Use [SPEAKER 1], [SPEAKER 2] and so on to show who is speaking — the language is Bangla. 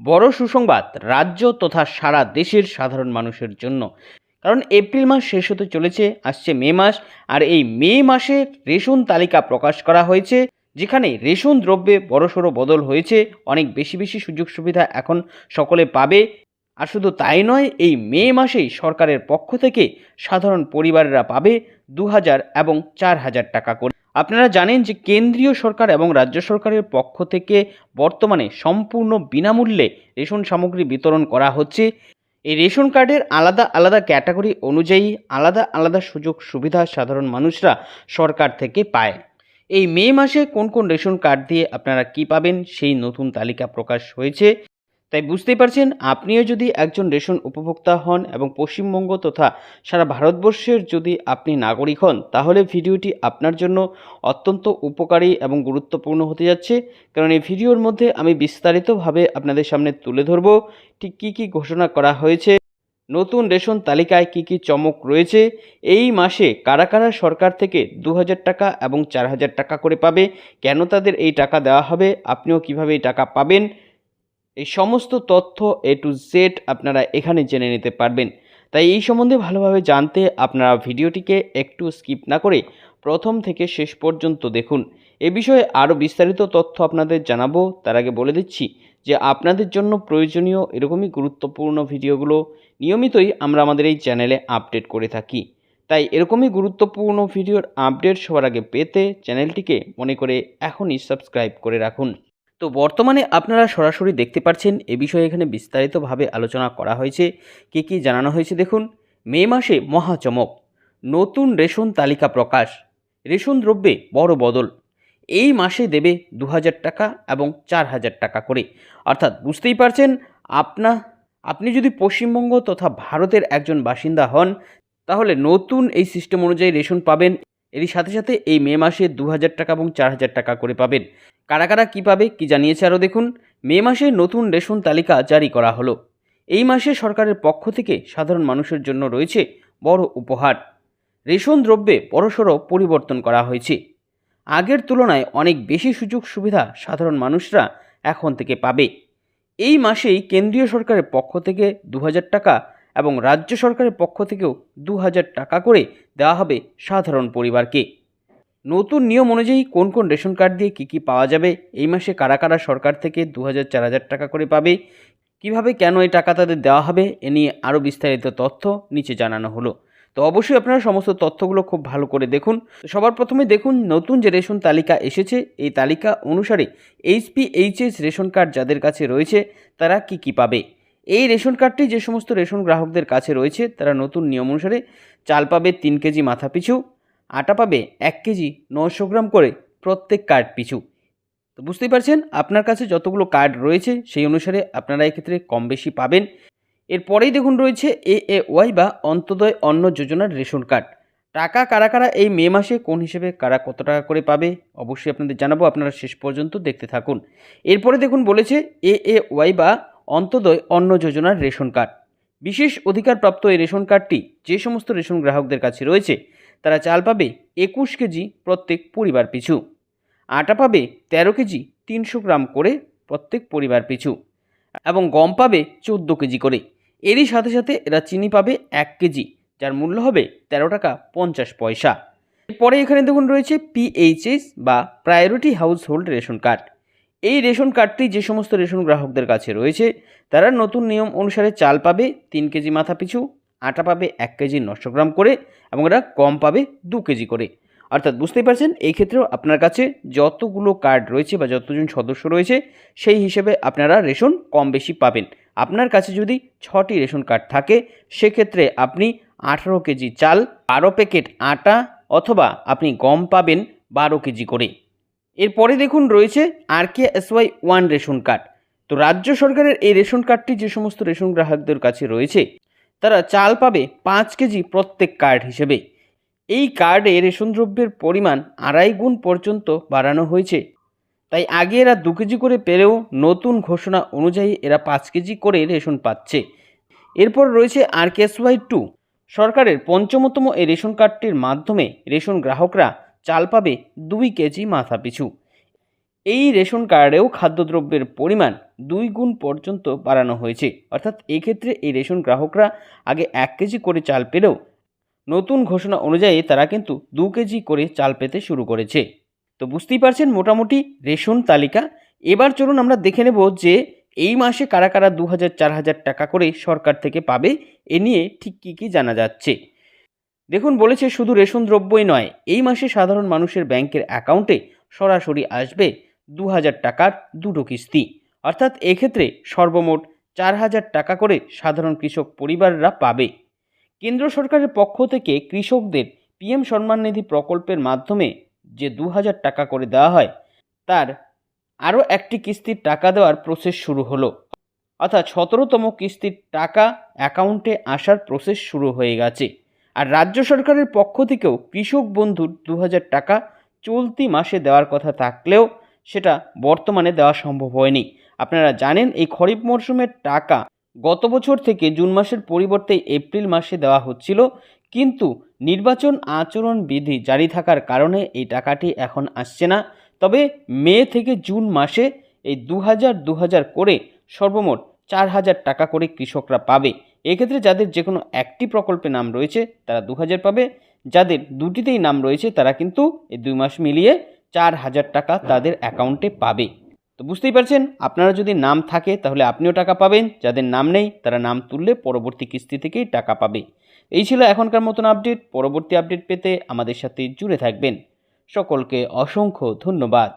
[SPEAKER 1] বড় সুসংবাদ, রাজ্য তথা সারা দেশের সাধারণ মানুষের জন্য। কারণ এপ্রিল মাস শেষ হতে চলেছে, আসছে মে মাস, আর এই মে মাসে রেশন তালিকা প্রকাশ করা হয়েছে, যেখানে রেশন দ্রব্যে বড়সড় বদল হয়েছে। অনেক বেশি বেশি সুযোগ সুবিধা এখন সকলে পাবে। আর শুধু তাই নয়, এই মে মাসেই সরকারের পক্ষ থেকে সাধারণ পরিবারেরা পাবে দু হাজার এবং চার হাজার টাকা করে। আপনারা জানেন যে কেন্দ্রীয় সরকার এবং রাজ্য সরকারের পক্ষ থেকে বর্তমানে সম্পূর্ণ বিনামূল্যে রেশন সামগ্রী বিতরণ করা হচ্ছে। এই রেশন কার্ডের আলাদা আলাদা ক্যাটাগরি অনুযায়ী আলাদা আলাদা সুযোগ সুবিধা সাধারণ মানুষরা সরকার থেকে পায়। এই মে মাসে কোন কোন রেশন কার্ড দিয়ে আপনারা কি পাবেন সেই নতুন তালিকা প্রকাশ হয়েছে। তাই বুঝতেই পারছেন, আপনিও যদি একজন রেশন উপভোক্তা হন এবং পশ্চিমবঙ্গ তথা সারা ভারতবর্ষের যদি আপনি নাগরিক হন, তাহলে ভিডিওটি আপনার জন্য অত্যন্ত উপকারী এবং গুরুত্বপূর্ণ হতে যাচ্ছে। কারণ এই ভিডিওর মধ্যে আমি বিস্তারিতভাবে আপনাদের সামনে তুলে ধরব, ঠিক কী কী ঘোষণা করা হয়েছে, নতুন রেশন তালিকায় কী কী চমক রয়েছে, এই মাসে কারা কারা সরকার থেকে দু হাজার টাকা এবং চার হাজার টাকা করে পাবে, কেন তাদের এই টাকা দেওয়া হবে, আপনিও কীভাবে এই টাকা পাবেন এই সমস্ত তথ্য এ টু জেড আপনারা এখানে জেনে নিতে পারবেন। তাই এই সম্বন্ধে ভালোভাবে জানতে আপনারা ভিডিওটিকে একটু স্কিপ না করে প্রথম থেকে শেষ পর্যন্ত দেখুন। এ বিষয়ে আরও বিস্তারিত তথ্য আপনাদের জানাব। তার আগে বলে দিচ্ছি যে আপনাদের জন্য প্রয়োজনীয় এরকমই গুরুত্বপূর্ণ ভিডিওগুলো নিয়মিতই আমরা আমাদের এই চ্যানেলে আপডেট করে থাকি। তাই এরকমই গুরুত্বপূর্ণ ভিডিওর আপডেট সবার আগে পেতে চ্যানেলটিকে মনে করে এখনই সাবস্ক্রাইব করে রাখুন। তো বর্তমানে আপনারা সরাসরি দেখতে পাচ্ছেন এ বিষয়ে এখানে বিস্তারিতভাবে আলোচনা করা হয়েছে। কী কী জানানো হয়েছে দেখুন। মে মাসে মহাচমক। নতুন রেশন তালিকা প্রকাশ। রেশন দ্রব্যে বড় বদল। এই মাসে দেবে দু হাজার টাকা এবং চার হাজার টাকা করে। অর্থাৎ বুঝতেই পারছেন, আপনা, আপনি যদি পশ্চিমবঙ্গ তথা ভারতের একজন বাসিন্দা হন, তাহলে নতুন এই সিস্টেম অনুযায়ী রেশন পাবেন। এরই সাথে সাথে এই মে মাসে দু হাজার টাকা এবং চার হাজার টাকা করে পাবেন। কারা কারা কী পাবে কী জানিয়েছে আরও দেখুন। মে মাসে নতুন রেশন তালিকা জারি করা হলো। এই মাসে সরকারের পক্ষ থেকে সাধারণ মানুষের জন্য রয়েছে বড় উপহার। রেশন দ্রব্যে বড়সড় পরিবর্তন করা হয়েছে। আগের তুলনায় অনেক বেশি সুযোগ সুবিধা সাধারণ মানুষরা এখন থেকে পাবে। এই মাসেই কেন্দ্রীয় সরকারের পক্ষ থেকে দু হাজার টাকা এবং রাজ্য সরকারের পক্ষ থেকেও দু হাজার টাকা করে দেওয়া হবে সাধারণ পরিবারকে। নতুন নিয়ম অনুযায়ী কোন কোন রেশন কার্ড দিয়ে কী কী পাওয়া যাবে? এই মাসে কারা কারা সরকার থেকে দু হাজার চার হাজার টাকা করে পাবে? কীভাবে কেন এই টাকা তাদের দেওয়া হবে? এ নিয়ে আরও বিস্তারিত তথ্য নিচে জানানো হলো। তো অবশ্যই আপনারা সমস্ত তথ্যগুলো খুব ভালো করে দেখুন। সবার প্রথমে দেখুন, নতুন যে রেশন তালিকা এসেছে, এই তালিকা অনুসারে এইচপি এইচএস রেশন কার্ড যাদের কাছে রয়েছে, তারা কি কি পাবে? এই রেশন কার্ডটি যে সমস্ত রেশন গ্রাহকদের কাছে রয়েছে, তারা নতুন নিয়ম অনুসারে চাল পাবে তিন কেজি মাথা পিছু আটা পাবে এক কেজি নশো গ্রাম করে প্রত্যেক কার্ড পিছু। তো বুঝতেই পারছেন, আপনার কাছে যতগুলো কার্ড রয়েছে, সেই অনুসারে আপনারা এক্ষেত্রে কম বেশি পাবেন। এরপরেই দেখুন রয়েছে এ এ ওয়াই বা অন্তদয় অন্ন যোজনার রেশন কার্ড। টাকা কারা কারা এই মে মাসে কোন হিসেবে কারা কত টাকা করে পাবে, অবশ্যই আপনাদের জানাব, আপনারা শেষ পর্যন্ত দেখতে থাকুন। এরপরে দেখুন বলেছে এ এ ওয়াই বা অন্তদয় অন্ন যোজনার রেশন কার্ড। বিশেষ অধিকারপ্রাপ্ত এই রেশন কার্ডটি যে সমস্ত রেশন গ্রাহকদের কাছে রয়েছে তারা চাল পাবে একুশ কেজি প্রত্যেক পরিবার পিছু। আটা পাবে তেরো কেজি তিনশো গ্রাম করে প্রত্যেক পরিবার পিছু। এবং গম পাবে চোদ্দ কেজি করে। এরই সাথে সাথে এরা চিনি পাবে এক কেজি, যার মূল্য হবে তেরো টাকা পঞ্চাশ পয়সা। এরপরে এখানে দেখুন রয়েছে পিএইচএস বা priority household ration card. এই রেশন কার্ডটি যে সমস্ত রেশন গ্রাহকদের কাছে রয়েছে, তারা নতুন নিয়ম অনুসারে চাল পাবে তিন কেজি মাথা পিছু আটা পাবে এক কেজি নশো গ্রাম করে এবং এরা কম পাবে দু কেজি করে। অর্থাৎ বুঝতেই পারছেন, এই ক্ষেত্রেও আপনার কাছে যতগুলো কার্ড রয়েছে বা যতজন সদস্য রয়েছে, সেই হিসেবে আপনারা রেশন কম বেশি পাবেন। আপনার কাছে যদি ছটি রেশন কার্ড থাকে, সেক্ষেত্রে আপনি আঠারো কেজি চাল, বারো প্যাকেট আটা অথবা আপনি গম পাবেন বারো কেজি করে। এরপরে দেখুন, রয়েছে R K S Y one ration card তো রাজ্য সরকারের এই রেশন কার্ডটি যে সমস্ত রেশন গ্রাহকদের কাছে রয়েছে তারা চাল পাবে পাঁচ কেজি প্রত্যেক কার্ড হিসেবে। এই কার্ডে রেশন দ্রব্যের পরিমাণ আড়াই গুণ পর্যন্ত বাড়ানো হয়েছে। তাই আগে এরা দু কেজি করে পেলেও নতুন ঘোষণা অনুযায়ী এরা পাঁচ কেজি করে রেশন পাচ্ছে। এরপর রয়েছে আর ওয়াই টু সরকারের পঞ্চমতম এই রেশন কার্ডটির মাধ্যমে রেশন গ্রাহকরা চাল পাবে দুই কেজি মাথা পিছু এই রেশন কার্ডেও খাদ্যদ্রব্যের পরিমাণ দুই গুণ পর্যন্ত বাড়ানো হয়েছে। অর্থাৎ এক্ষেত্রে এই রেশন গ্রাহকরা আগে এক কেজি করে চাল পেলেও নতুন ঘোষণা অনুযায়ী তারা কিন্তু দু কেজি করে চাল পেতে শুরু করেছে। তো বুঝতেই পারছেন মোটামুটি রেশন তালিকা। এবার চলুন আমরা দেখে নেব যে এই মাসে কারা কারা দু হাজার, চার হাজার টাকা করে সরকার থেকে পাবে, এ নিয়ে ঠিক কী কী জানা যাচ্ছে। দেখুন, বলেছে শুধু রেশন দ্রব্যই নয়, এই মাসে সাধারণ মানুষের ব্যাংকের অ্যাকাউন্টে সরাসরি আসবে দু হাজার টাকার দুটো কিস্তি। অর্থাৎ এক্ষেত্রে সর্বমোট চার হাজার টাকা করে সাধারণ কৃষক পরিবাররা পাবে। কেন্দ্র সরকারের পক্ষ থেকে কৃষকদের পিএম সম্মান নিধি প্রকল্পের মাধ্যমে যে দু হাজার টাকা করে দেওয়া হয়, তার আরও একটি কিস্তির টাকা দেওয়ার প্রসেস শুরু হলো। অর্থাৎ সতেরোতম কিস্তির টাকা অ্যাকাউন্টে আসার প্রসেস শুরু হয়ে গেছে। আর রাজ্য সরকারের পক্ষ থেকেও কৃষক বন্ধুর দু হাজার টাকা চলতি মাসে দেওয়ার কথা থাকলেও সেটা বর্তমানে দেওয়া সম্ভব হয়নি। আপনারা জানেন এই খরিফ মরশুমের টাকা গত বছর থেকে জুন মাসের পরিবর্তে এপ্রিল মাসে দেওয়া হচ্ছিল, কিন্তু নির্বাচন আচরণ বিধি জারি থাকার কারণে এই টাকাটি এখন আসছে না। তবে মে থেকে জুন মাসে এই দু হাজার দু হাজার করে সর্বমোট চার হাজার টাকা করে কৃষকরা পাবে। এক্ষেত্রে যাদের যে কোনো একটি প্রকল্পে নাম রয়েছে, তারা দু হাজার পাবে। যাদের দুটিতেই নাম রয়েছে, তারা কিন্তু এই দুই মাস মিলিয়ে চার হাজার টাকা তাদের অ্যাকাউন্টে পাবে। তো বুঝতেই পারছেন, আপনারা যদি নাম থাকে তাহলে আপনিও টাকা পাবেন, যাদের নাম নেই তারা নাম তুললে পরবর্তী কিস্তি থেকেই টাকা পাবে। এই ছিল এখনকার মতন আপডেট, পরবর্তী আপডেট পেতে আমাদের সাথে জুড়ে থাকবেন। সকলকে অসংখ্য ধন্যবাদ।